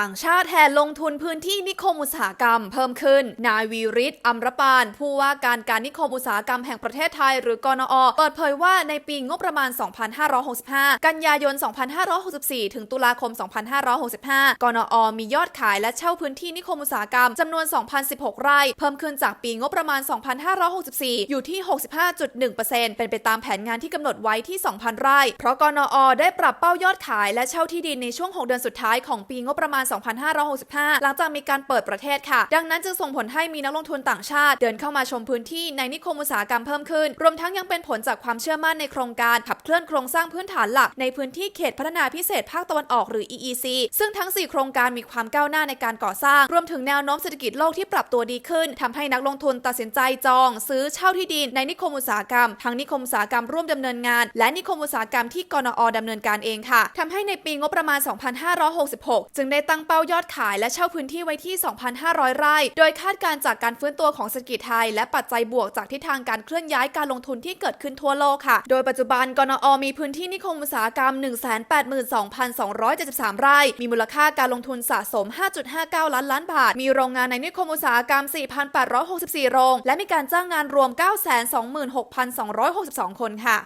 ต่างชาติแห่ลงทุนพื้นที่นิคมอุตสาหกรรมเพิ่มขึ้น นายวีริศอัมรปาน ผู้ว่าการการนิคมอุตสาหกรรมแห่งประเทศไทยหรือกนอ เปิดเผยว่าในปีงบประมาณ 2565 กันยายน 2564 ถึงตุลาคม 2565 กนอ มียอดขายและเช่าพื้นที่นิคมอุตสาหกรรมจำนวน 2,016 ไร่ เพิ่มขึ้นจากปีงบประมาณ 2564 อยู่ที่ 65.1%เป็นไปตามแผนงานที่กำหนดไว้ที่ 2,000 ไร่ เพราะกนอ ได้ปรับเป้ายอดขายและเช่าที่ดินในช่วง 6 เดือนสุดท้ายของปีงบประมาณ2565 หลังจากมีการเปิดประเทศค่ะ ดังนั้นจึงส่งผลให้มีนักลงทุนต่างชาติ เดินเข้ามาชมพื้นที่ในนิคมอุตสาหกรรมเพิ่มขึ้น รวมทั้งยังเป็นผลจากความเชื่อมั่นในโครงการขับเคลื่อนโครงสร้างพื้นฐานหลักในพื้นที่เขตพัฒนาพิเศษภาคตะวันออกหรือ EEC ซึ่งทั้ง 4 โครงการมีความก้าวหน้าในการก่อสร้าง รวมถึงแนวโน้มเศรษฐกิจโลกที่ปรับตัวดีขึ้นทำให้นักลงทุนตัดสินใจจอง ซื้อเช่าที่ดินในนิคมอุตสาหกรรม ทั้งนิคมอุตสาหกรรมร่วมดำเนินงาน และนิคมอุตสาหกรรมที่กนอดำเนินการเองค่ะทำให้ในปีงบประมาณ 2566 จึงได้ตั้งเป้ายอดขายและเช่าพื้นที่ไว้ที่ 2,500 ไร่ โดยคาดการจากการฟื้นตัวของเศรษฐกิจไทย และปัจจัยบวกจากทิศทางการเคลื่อนย้ายการลงทุนที่เกิดขึ้นทั่วโลกค่ะ โดยปัจจุบันกนอมีพื้นที่นิคมอุตสาหกรรม 182,273 ไร่ มีมูลค่าการลงทุนสะสม 5.59 ล้านล้านบาท มีโรงงานในนิคมอุตสาหกรรม 4,864 โรง และมีการจ้างงานรวม 926,262 คนค่ะ